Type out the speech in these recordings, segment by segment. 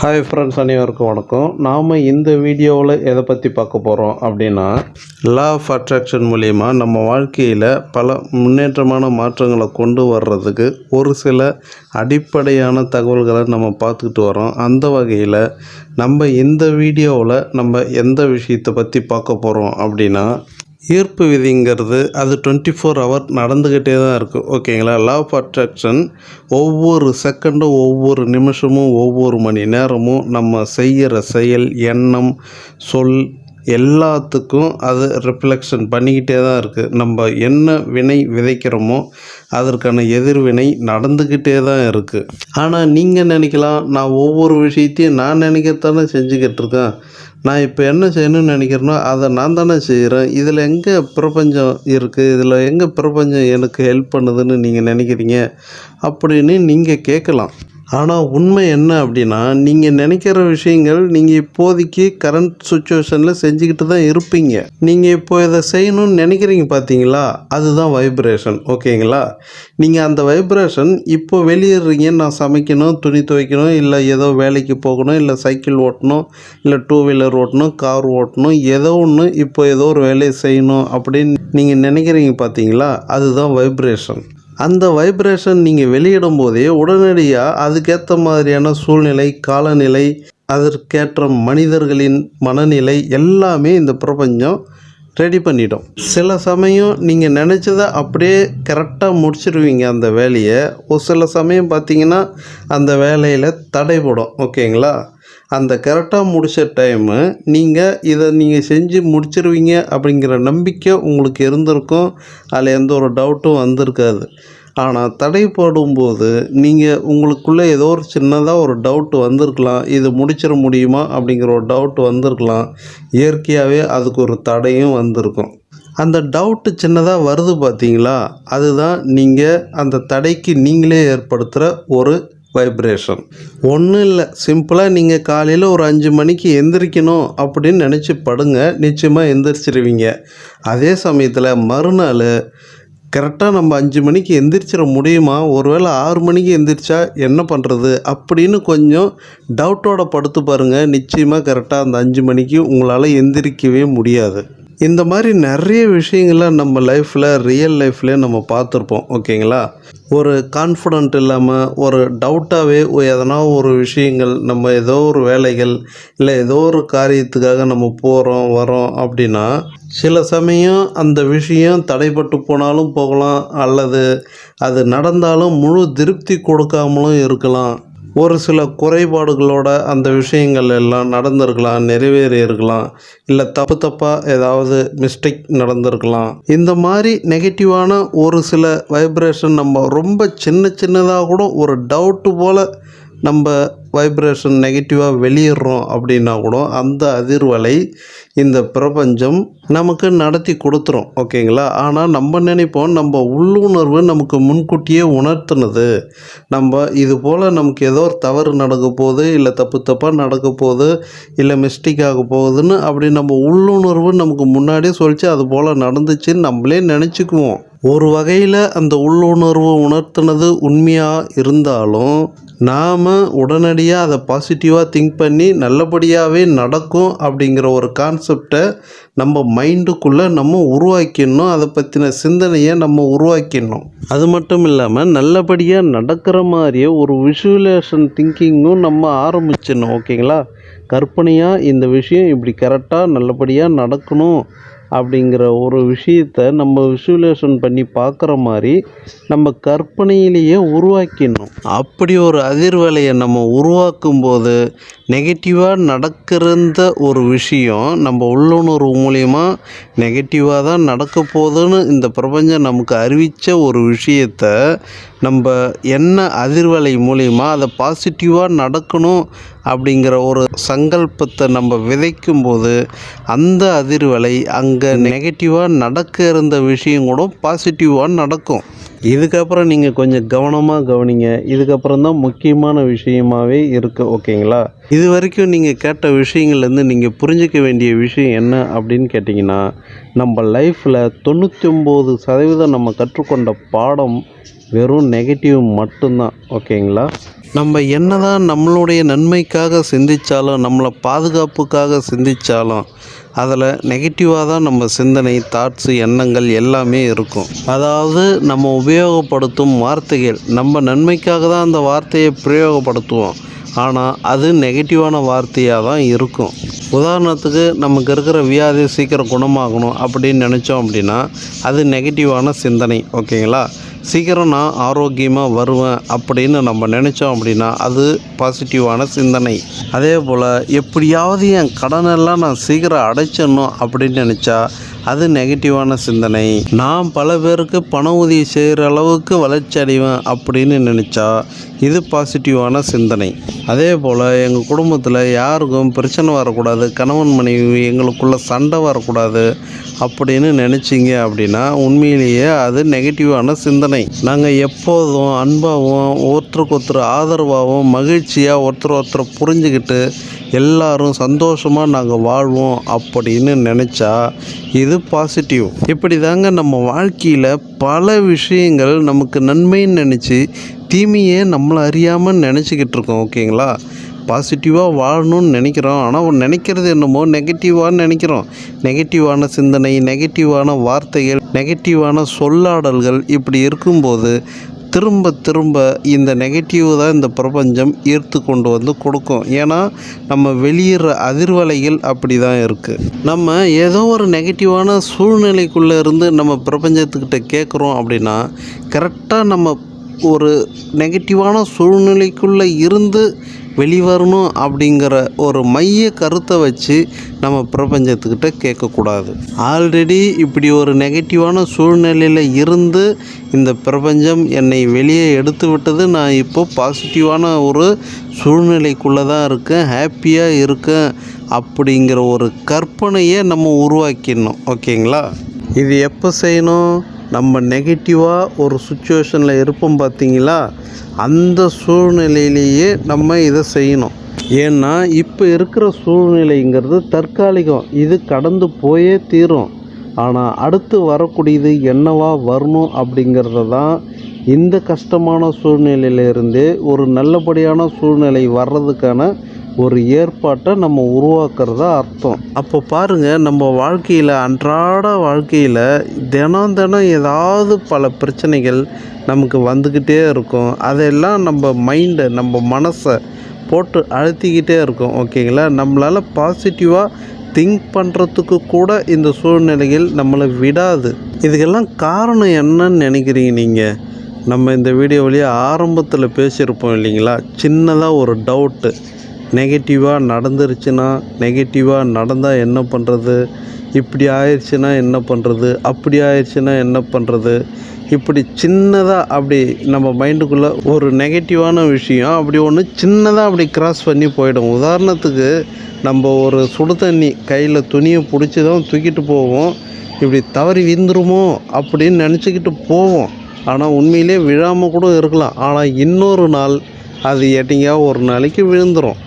Hi friends அனைவருக்கும் வணக்கம். நாம் இந்த வீடியோவில் எதை பற்றி பார்க்க போகிறோம் அப்படின்னா லா ஆஃப் அட்ராக்ஷன் மூலிமா நம்ம வாழ்க்கையில் பல முன்னேற்றமான மாற்றங்களை கொண்டு வர்றதுக்கு ஒரு சில அடிப்படையான தகவல்களை நம்ம பார்த்துக்கிட்டு வரோம் அந்த வகையில் நம்ம இந்த வீடியோவில் நம்ம எந்த விஷயத்தை பற்றி பார்க்க போகிறோம் அப்படின்னா ஈர்ப்பு விதிங்கிறது அது டுவெண்ட்டி ஃபோர் ஹவர் நடந்துக்கிட்டே தான் இருக்குது ஓகேங்களா லா ஆஃப் அட்ராக்ஷன் ஒவ்வொரு செகண்டும் ஒவ்வொரு நிமிஷமும் ஒவ்வொரு மணி நேரமும் நம்ம செய்கிற செயல் எண்ணம் சொல் எல்லாத்துக்கும் அது ரிஃப்ளெக்ஷன் பண்ணிக்கிட்டே தான் இருக்குது நம்ம என்ன வினை விதைக்கிறோமோ அதற்கான எதிர்வினை நடந்துக்கிட்டே தான் இருக்குது ஆனால் நீங்கள் நினைக்கலாம் நான் ஒவ்வொரு விஷயத்தையும் நான் நினைக்கத்தானே செஞ்சுக்கிட்டு இருக்கேன். நான் இப்போ என்ன செய்யணும்னு நினைக்கிறேனோ அதை நான் தானே செய்கிறேன் இதில் எங்கே பிரபஞ்சம் இருக்குது இதில் எங்கே பிரபஞ்சம் எனக்கு ஹெல்ப் பண்ணுதுன்னு நீங்கள் நினைக்கிறீங்க? அப்படின்னு நீங்கள் கேட்கலாம். ஆனால் உண்மை என்ன அப்படின்னா நீங்கள் நினைக்கிற விஷயங்கள் நீங்கள் இப்போதைக்கு கரண்ட் சுச்சுவேஷனில் செஞ்சுக்கிட்டு தான் இருப்பீங்க. நீங்கள் இப்போ இதை செய்யணும்னு நினைக்கிறீங்க பார்த்தீங்களா அதுதான் வைப்ரேஷன் ஓகேங்களா? நீங்கள் அந்த வைப்ரேஷன் இப்போ வெளியேறீங்க நான் சமைக்கணும் துணி துவைக்கணும் இல்லை ஏதோ வேலைக்கு போகணும் இல்லை சைக்கிள் ஓட்டணும் இல்லை டூ வீலர் ஓட்டணும் கார் ஓட்டணும் ஏதோ ஒன்று இப்போ ஏதோ ஒரு வேலையை செய்யணும் அப்படின்னு நீங்கள் நினைக்கிறீங்க பார்த்தீங்களா அதுதான் வைப்ரேஷன் அந்த வைப்ரேஷன் நீங்கள் வெளியிடும் போதே உடனடியாக அதுக்கேற்ற மாதிரியான சூழ்நிலை காலநிலை அதற்கேற்ற மனிதர்களின் மனநிலை எல்லாமே இந்த பிரபஞ்சம் ரெடி பண்ணிடும். சில சமயம் நீங்கள் நினச்சதை அப்படியே கரெக்டாக முடிச்சிடுவீங்க அந்த வேலையை. ஒரு சில சமயம் பார்த்தீங்கன்னா அந்த வேலையில் தடைபடும் ஓகேங்களா? அந்த கரெக்டாக முடித்த டைமு நீங்கள் இதை நீங்கள் செஞ்சு முடிச்சிருவீங்க அப்படிங்கிற நம்பிக்கை உங்களுக்கு இருந்திருக்கும். அதில் எந்த ஒரு டவுட்டும் வந்திருக்காது. ஆனால் தடைப்படும்போது நீங்கள் உங்களுக்குள்ளே ஏதோ ஒரு சின்னதாக ஒரு டவுட் வந்திருக்கலாம். இது முடிச்சிட முடியுமா அப்படிங்கிற ஒரு டவுட் வந்திருக்கலாம். இயற்கையாகவே அதுக்கு ஒரு தடையும் வந்திருக்கும். அந்த டவுட்டு சின்னதாக வருது பார்த்தீங்களா அதுதான் நீங்கள் அந்த தடைக்கு நீங்களே ஏற்படுத்துகிற ஒரு வைப்ரேஷன் ஒன்றும் இல்லை. சிம்பிளாக நீங்கள் காலையில் ஒரு அஞ்சு மணிக்கு எந்திரிக்கணும் அப்படின்னு நினச்சி படுங்க. நிச்சயமாக எந்திரிச்சிருவீங்க. அதே சமயத்தில் மறுநாள் கரெக்டாக நம்ம அஞ்சு மணிக்கு எந்திரிச்சிட முடியுமா? ஒருவேளை ஆறு மணிக்கு எந்திரிச்சா என்ன பண்ணுறது அப்படின்னு கொஞ்சம் டவுட்டோட படுத்து பாருங்கள் நிச்சயமாக கரெக்டாக அந்த அஞ்சு மணிக்கு உங்களால் எந்திரிக்கவே முடியாது. இந்த மாதிரி நிறைய விஷயங்களை நம்ம லைஃப்பில் ரியல் லைஃப்லேயே நம்ம பார்த்துருப்போம். ஓகேங்களா ஒரு கான்ஃபிடென்ட் இல்லாமல் ஒரு டவுட்டாகவே எதனா ஒரு விஷயங்கள் நம்ம ஏதோ ஒரு வேலைகள் இல்லை ஏதோ ஒரு காரியத்துக்காக நம்ம போகிறோம் வரோம் அப்படின்னா சில சமயம் அந்த விஷயம் தடைப்பட்டு போனாலும் போகலாம் அல்லது அது நடந்தாலும் முழு திருப்தி கொடுக்காமலும் இருக்கலாம். ஒரு சில குறைபாடுகளோட அந்த விஷயங்கள் எல்லாம் நடந்திருக்கலாம் நிறைவேறி இருக்கலாம் இல்லை தப்பு தப்பாக ஏதாவது மிஸ்டேக் நடந்திருக்கலாம். இந்த மாதிரி நெகட்டிவான ஒரு சில வைப்ரேஷன் நம்ம ரொம்ப சின்ன சின்னதாக கூட ஒரு டவுட்டு போல் நம்ம வைப்ரேஷன் நெகட்டிவாக வெளியிடுறோம் அப்படின்னா கூட அந்த அதிர்வலை இந்த பிரபஞ்சம் நமக்கு நடத்தி கொடுத்துரும் ஓகேங்களா? ஆனால் நம்ம நினைப்போம் நம்ம உள்ளுணர்வு நமக்கு முன்கூட்டியே உணர்த்துனது. நம்ம இது போல் நமக்கு ஏதோ ஒரு தவறு நடக்க போகுது இல்லை தப்பு தப்பாக நடக்க போகுது இல்லை மிஸ்டேக் ஆக போகுதுன்னு அப்படி நம்ம உள்ளுணர்வு நமக்கு முன்னாடியே சொல்லிச்சு அது போல் நடந்துச்சுன்னு நம்மளே நினச்சிக்குவோம். ஒரு வகையில் அந்த உள்ளுணர்வு உணர்த்தினது உண்மையாக இருந்தாலும் நாம் உடனடியாக அதை பாசிட்டிவாக திங்க் பண்ணி நல்லபடியாகவே நடக்கும் அப்படிங்கிற ஒரு கான்செப்டை நம்ம மைண்டுக்குள்ளே நம்ம உருவாக்கிடணும். அதை பற்றின சிந்தனையை நம்ம உருவாக்கிடணும். அது மட்டும் இல்லாமல் நல்லபடியாக நடக்கிற மாதிரியே ஒரு விஷுவலேஷன் திங்கிங்கும் நம்ம ஆரம்பிச்சிடணும் ஓகேங்களா கற்பனையாக இந்த விஷயம் இப்படி கரெக்டாக நல்லபடியாக நடக்கணும் அப்படிங்கிற ஒரு விஷயத்தை நம்ம விஷுவலேஷன் பண்ணி பார்க்குற மாதிரி நம்ம கற்பனையிலேயே உருவாக்கிடணும். அப்படி ஒரு அதிர்வலையை நம்ம உருவாக்கும் போது நெகட்டிவாக நடக்கிறந்த ஒரு விஷயம் நம்ம உள்ளுணர்வு மூலயமா நெகட்டிவாக தான் நடக்க போகுதுன்னு இந்த பிரபஞ்சம் நமக்கு அறிவித்த ஒரு விஷயத்த நம்ம என்ன அதிர்வலை மூலயமா அதை பாசிட்டிவாக நடக்கணும் அப்படிங்கிற ஒரு சங்கல்பத்தை நம்ம விதைக்கும் போது அந்த அதிர்வலை அங்கே நெகட்டிவாக நடக்க இருந்த விஷயம் கூட பாசிட்டிவாக நடக்கும். இதுக்கப்புறம் நீங்கள் கொஞ்சம் கவனமாக கவனிங்க. இதுக்கப்புறம் தான் முக்கியமான விஷயமாகவே இருக்குது ஓகேங்களா? இது வரைக்கும் நீங்கள் கேட்ட விஷயங்கள்லேருந்து நீங்கள் புரிஞ்சிக்க வேண்டிய விஷயம் என்ன அப்படின்னு கேட்டிங்கன்னா நம்ம லைஃப்பில் தொண்ணூற்றி ஒம்பது சதவீதம் நம்ம கற்றுக்கொண்ட பாடம் வெறும் நெகட்டிவ் மட்டும்தான் ஓகேங்களா நம்ம என்னதான் நம்மளுடைய நன்மைக்காக சிந்தித்தாலும் நம்மளை பாதுகாப்புக்காக சிந்திச்சாலும் அதில் நெகட்டிவாக தான் நம்ம சிந்தனை தாட்ஸு எண்ணங்கள் எல்லாமே இருக்கும். அதாவது நம்ம உபயோகப்படுத்தும் வார்த்தைகள் நம்ம நன்மைக்காக தான் அந்த வார்த்தையை பிரயோகப்படுத்துவோம். ஆனால் அது நெகட்டிவான வார்த்தையாக தான் இருக்கும். உதாரணத்துக்கு நமக்கு இருக்கிற வியாதி சீக்கிரம் குணமாகணும் அப்படின்னு நினச்சோம் அப்படின்னா அது நெகட்டிவான சிந்தனை ஓகேங்களா சீக்கிரம் நான் ஆரோக்கியமாக வருவேன் அப்படின்னு நம்ம நினச்சோம் அப்படின்னா அது பாசிட்டிவான சிந்தனை. அதே போல் எப்படியாவது என் கடனெல்லாம் நான் சீக்கிரம் அடைச்சிடணும் அப்படின்னு நினச்சா அது நெகட்டிவான சிந்தனை. நான் பல பேருக்கு பண உதவி செய்கிற அளவுக்கு வளர்ச்சி அடைவேன் அப்படின்னு நினச்சா இது பாசிட்டிவான சிந்தனை. அதே போல் எங்கள் குடும்பத்தில் யாருக்கும் பிரச்சனை வரக்கூடாது கணவன் மனைவி எங்களுக்குள்ள சண்டை வரக்கூடாது அப்படின்னு நினச்சிங்க அப்படின்னா உண்மையிலேயே அது நெகட்டிவான சிந்தனை. நாங்கள் எப்போதும் அன்பாகவும் ஒருத்தருக்கு ஒருத்தர் ஆதரவாகவும் மகிழ்ச்சியாக ஒருத்தர் ஒருத்தர் புரிஞ்சுக்கிட்டு எல்லாரும் சந்தோஷமாக நாங்கள் வாழ்வோம் அப்படின்னு நினச்சா இது பாசிட்டிவ் இப்படி தாங்க நம்ம வாழ்க்கையில் பல விஷயங்கள் நமக்கு நன்மைன்னு நினச்சி தீமையே நம்மளை அறியாமல் நினச்சிக்கிட்டு இருக்கோம் ஓகேங்களா? பாசிட்டிவாக வாழணும்னு நினைக்கிறோம். ஆனால் நினைக்கிறது என்னமோ நெகட்டிவாக நினைக்கிறோம். நெகட்டிவான சிந்தனை நெகட்டிவான வார்த்தைகள் நெகட்டிவான சொல்லாடல்கள் இப்படி இருக்கும்போது திரும்ப திரும்ப இந்த நெகட்டிவ் தான் இந்த பிரபஞ்சம் ஈர்த்து கொண்டு வந்து கொடுக்கும். ஏன்னா நம்ம வெளியிற அதிர்வலைகள் அப்படி தான் இருக்குது நம்ம ஏதோ ஒரு நெகட்டிவான சூழ்நிலைக்குள்ளே இருந்து நம்ம பிரபஞ்சத்துக்கிட்ட கேட்குறோம் அப்படின்னா கரெக்டாக நம்ம ஒரு நெகட்டிவான சூழ்நிலைக்குள்ளே இருந்து வெளிவரணும் அப்படிங்கிற ஒரு மைய கருத்தை வச்சு நம்ம பிரபஞ்சத்துக்கிட்ட கேட்கக்கூடாது. ஆல்ரெடி இப்படி ஒரு நெகட்டிவான சூழ்நிலையில் இருந்து இந்த பிரபஞ்சம் என்னை வெளியே எடுத்து விட்டது. நான் இப்போ பாசிட்டிவான ஒரு சூழ்நிலைக்குள்ளே தான் இருக்கேன். ஹாப்பியாக இருக்கேன் அப்படிங்கிற ஒரு கற்பனையை நம்ம உருவாக்கிடணும். ஓகேங்களா இது எப்போ செய்யணும்? நம்ம நெகட்டிவாக ஒரு சுச்சுவேஷனில் இருப்போம் பார்த்தீங்களா? அந்த சூழ்நிலையிலேயே நம்ம இதை செய்யணும். ஏன்னா இப்போ இருக்கிற சூழ்நிலைங்கிறது தற்காலிகம். இது கடந்து போயே தீரும். ஆனால் அடுத்து வரக்கூடியது என்னவா வரணும் அப்படிங்கிறத தான் இந்த கஷ்டமான சூழ்நிலையிலிருந்தே ஒரு நல்லபடியான சூழ்நிலை வர்றதுக்கான ஒரு ஏற்பாட்டை நம்ம உருவாக்குறதா அர்த்தம். அப்போ பாருங்கள் நம்ம வாழ்க்கையில் அன்றாட வாழ்க்கையில் தினம் தினம் ஏதாவது பல பிரச்சனைகள் நமக்கு வந்துக்கிட்டே இருக்கும். அதெல்லாம் நம்ம மைண்டை நம்ம மனசை போட்டு அழுத்திக்கிட்டே இருக்கும். ஓகேங்களா? நம்மளால் பாசிட்டிவாக திங்க் பண்ணுறதுக்கு கூட இந்த சூழ்நிலைகள் நம்மளை விடாது. இதுக்கெல்லாம் காரணம் என்னன்னு நினைக்கிறீங்க நீங்கள் நம்ம இந்த வீடியோ வழியாக ஆரம்பத்தில் பேசியிருப்போம் இல்லைங்களா? சின்னதாக ஒரு டவுட்டு நெகட்டிவாக நடந்துருச்சுன்னா நெகட்டிவாக நடந்தால் என்ன பண்ணுறது இப்படி ஆயிடுச்சுன்னா என்ன பண்ணுறது அப்படி ஆயிடுச்சுன்னா என்ன பண்ணுறது இப்படி சின்னதாக அப்படி நம்ம மைண்டுக்குள்ளே ஒரு நெகட்டிவான விஷயம் அப்படி ஒன்று சின்னதாக அப்படி கிராஸ் பண்ணி போயிடும். உதாரணத்துக்கு நம்ம ஒரு சுடு தண்ணி கையில் துணியை பிடிச்சி தான் தூக்கிட்டு போவோம். இப்படி தவறி விந்துருமோ அப்படின்னு நினச்சிக்கிட்டு போவோம். ஆனால் உண்மையிலே விழாமல் கூட இருக்கலாம். ஆனால் இன்னொரு நாள் அது எட்டிங்கா ஒரு நாளைக்கு விழுந்துடும்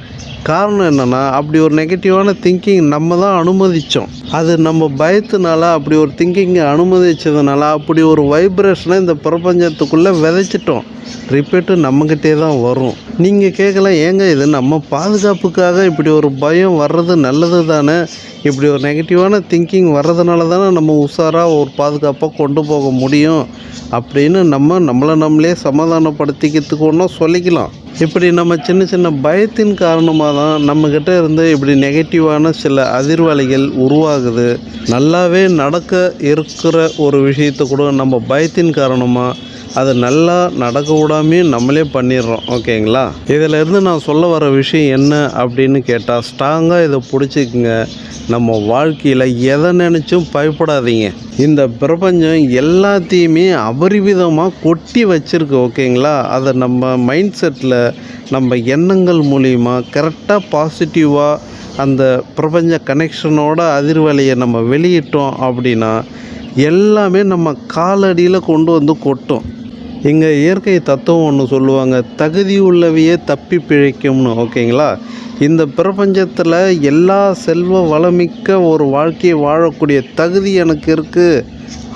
காரணம் என்னென்னா அப்படி ஒரு நெகட்டிவான திங்கிங் நம்ம தான் அனுமதித்தோம் அது நம்ம பயத்தினால அப்படி ஒரு திங்கிங்கை அனுமதித்ததுனால அப்படி ஒரு வைப்ரேஷனை இந்த பிரபஞ்சத்துக்குள்ளே விதைச்சிட்டோம். ரிப்பீட்டு நம்மக்கிட்டே தான் வரும். நீங்கள் கேட்கலாம் ஏங்க இது நம்ம பாதுகாப்புக்காக இப்படி ஒரு பயம் வர்றது நல்லது தானே? இப்படி ஒரு நெகட்டிவான திங்கிங் வர்றதுனால தானே நம்ம உஷாராக ஒரு பாதுகாப்பாக கொண்டு போக முடியும். அப்படின்னு நம்ம நம்மளை நம்மளே சமாதானப்படுத்திக்கிறதுக்கு ஒன்றும் சொல்லிக்கலாம். இப்படி நம்ம சின்ன சின்ன பயத்தின் காரணமாக தான் நம்மக்கிட்ட இருந்து இப்படி நெகட்டிவான சில அதிர்வலைகள் உருவாகுது. நல்லாவே நடக்க இருக்கிற ஒரு விஷயத்தை கூட நம்ம பயத்தின் காரணமாக அது நல்லா நடக்க விடாமே நம்மளே பண்ணிடுறோம் ஓகேங்களா? இதில் இருந்து நான் சொல்ல வர விஷயம் என்ன அப்படின்னு கேட்டால் ஸ்ட்ராங்காக இதை பிடிச்சிக்குங்க. நம்ம வாழ்க்கையில் எதை நினச்சும் பயப்படாதீங்க. இந்த பிரபஞ்சம் எல்லாத்தையுமே அபரிவிதமாக கொட்டி வச்சுருக்கு ஓகேங்களா? அதை நம்ம மைண்ட் செட்டில் நம்ம எண்ணங்கள் மூலிமா கரெக்டாக பாசிட்டிவாக அந்த பிரபஞ்ச கனெக்ஷனோட அதிர்வலையை நம்ம வெளியிட்டோம் அப்படின்னா எல்லாமே நம்ம காலடியில் கொண்டு வந்து கொட்டும். இங்கே இயற்கை தத்துவம் ஒன்று சொல்லுவாங்க. தகுதி உள்ளவையே தப்பி பிழைக்கும்னு ஓகேங்களா? இந்த பிரபஞ்சத்தில் எல்லா செல்வ வளமிக்க ஒரு வாழ்க்கையை வாழக்கூடிய தகுதி எனக்கு இருக்குது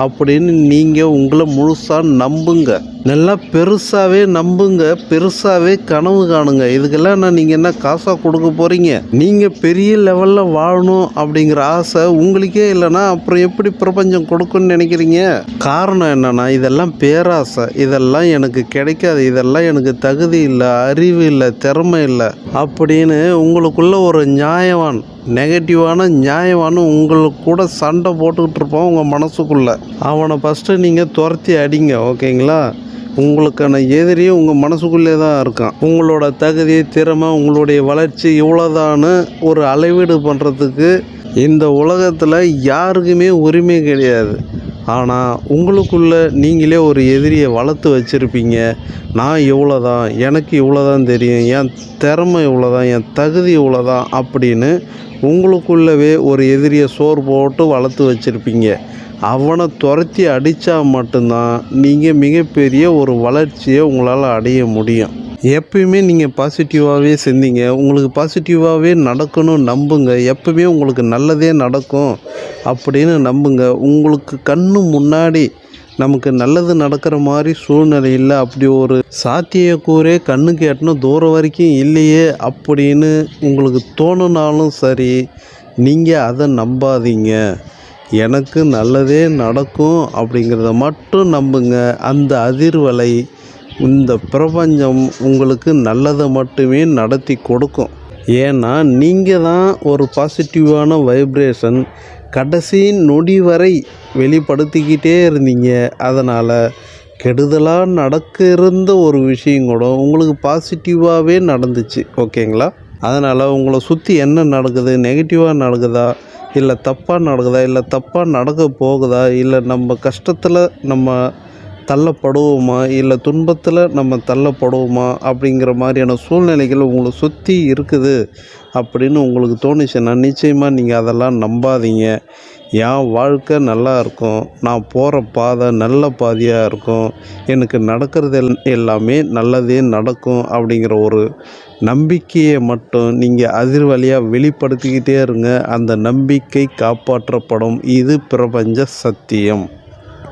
அப்படின்னு நீங்கள் உங்களை முழுசாக நம்புங்க. நல்லா பெருசாகவே நம்புங்க பெருசாகவே கனவு காணுங்க. இதுக்கெல்லாம் நான் நீங்கள் என்ன காசாக கொடுக்க போகிறீங்க நீங்கள் பெரிய லெவலில் வாழணும் அப்படிங்கிற ஆசை உங்களுக்கே இல்லைன்னா அப்புறம் எப்படி பிரபஞ்சம் கொடுக்குன்னு நினைக்கிறீங்க? காரணம் என்னன்னா இதெல்லாம் பேராசை. இதெல்லாம் எனக்கு கிடைக்காது. இதெல்லாம் எனக்கு தகுதி இல்லை அறிவு இல்லை திறமை இல்லை அப்படின்னு உங்களுக்குள்ள ஒரு நியாயவான் நெகட்டிவான நியாயமான உங்களுக்கு கூட சண்டை போட்டுக்கிட்டு இருப்பான் உங்கள் மனசுக்குள்ளே. அவனை ஃபஸ்ட்டு நீங்கள் துரத்தி அடிங்க ஓகேங்களா உங்களுக்கான எதிரியே உங்கள் மனசுக்குள்ளே தான் இருக்கான். உங்களோட தகுதி திறமை உங்களுடைய வளர்ச்சி இவ்வளோதான்னு ஒரு அளவீடு பண்ணுறதுக்கு இந்த உலகத்தில் யாருக்குமே உரிமை கிடையாது. ஆனால் உங்களுக்குள்ளே நீங்களே ஒரு எதிரியை வளர்த்து வச்சுருப்பீங்க. நான் இவ்வளோ தான் எனக்கு இவ்வளோ தான் தெரியும் என் திறமை இவ்வளோ தான் என் தகுதி இவ்வளோ தான் அப்படின்னு உங்களுக்குள்ளவே ஒரு எதிரியை சோறு போட்டு வளர்த்து வச்சுருப்பீங்க. அவனை துரத்தி அடித்தா மட்டும்தான் நீங்கள் மிகப்பெரிய ஒரு வளர்ச்சியை உங்களால் அடைய முடியும். எப்பயுமே நீங்கள் பாசிட்டிவாகவே செஞ்சீங்க உங்களுக்கு பாசிட்டிவாகவே நடக்கணும் நம்புங்க. எப்பவுமே உங்களுக்கு நல்லதே நடக்கும் அப்படின்னு நம்புங்க. உங்களுக்கு கண்ணு முன்னாடி நமக்கு நல்லது நடக்கிற மாதிரி சூழ்நிலையில் அப்படி ஒரு சாத்தியக்கூறே கண்ணுக்கு எட்டணும் தூரம் வரைக்கும் இல்லையே அப்படின்னு உங்களுக்கு தோணுனாலும் சரி நீங்கள் அதை நம்பாதீங்க. எனக்கு நல்லதே நடக்கும் அப்படிங்கிறத மட்டும் நம்புங்க. அந்த அதிர்வலை இந்த பிரபஞ்சம் உங்களுக்கு நல்லதை மட்டுமே நடத்தி கொடுக்கும். ஏன்னா நீங்கள் தான் ஒரு பாசிட்டிவான வைப்ரேஷன் கடைசி நொடி வரை வெளிப்படுத்திக்கிட்டே இருந்தீங்க. அதனால் கெடுதலாக நடக்க இருந்த ஒரு விஷயம் கூட உங்களுக்கு பாசிட்டிவாகவே நடந்துச்சு. ஓகேங்களா? அதனால் உங்களை சுற்றி என்ன நடக்குது? நெகட்டிவாக நடக்குதா? இல்லை தப்பாக நடக்குதா? இல்லை தப்பாக நடக்க போகுதா? இல்லை நம்ம கஷ்டத்தில் நம்ம தள்ளப்படுவோமா? இல்லை துன்பத்தில் நம்ம தள்ளப்படுவோமா? அப்படிங்கிற மாதிரியான சூழ்நிலைகள் உங்களை சுற்றி இருக்குது. அப்படின்னு உங்களுக்கு தோணுச்சுன்னா நிச்சயமாக நீங்கள் அதெல்லாம் நம்பாதீங்க. என் வாழ்க்கை நல்லா இருக்கும். நான் போகிற பாதை நல்ல பாதையாக இருக்கும். எனக்கு நடக்கிறது எல்லாமே நல்லதே நடக்கும் அப்படிங்கிற ஒரு நம்பிக்கையை மட்டும் நீங்கள் அதிர்வலியாக வெளிப்படுத்திக்கிட்டே இருங்க. அந்த நம்பிக்கை காப்பாற்றப்படும். இது பிரபஞ்ச சத்தியம்.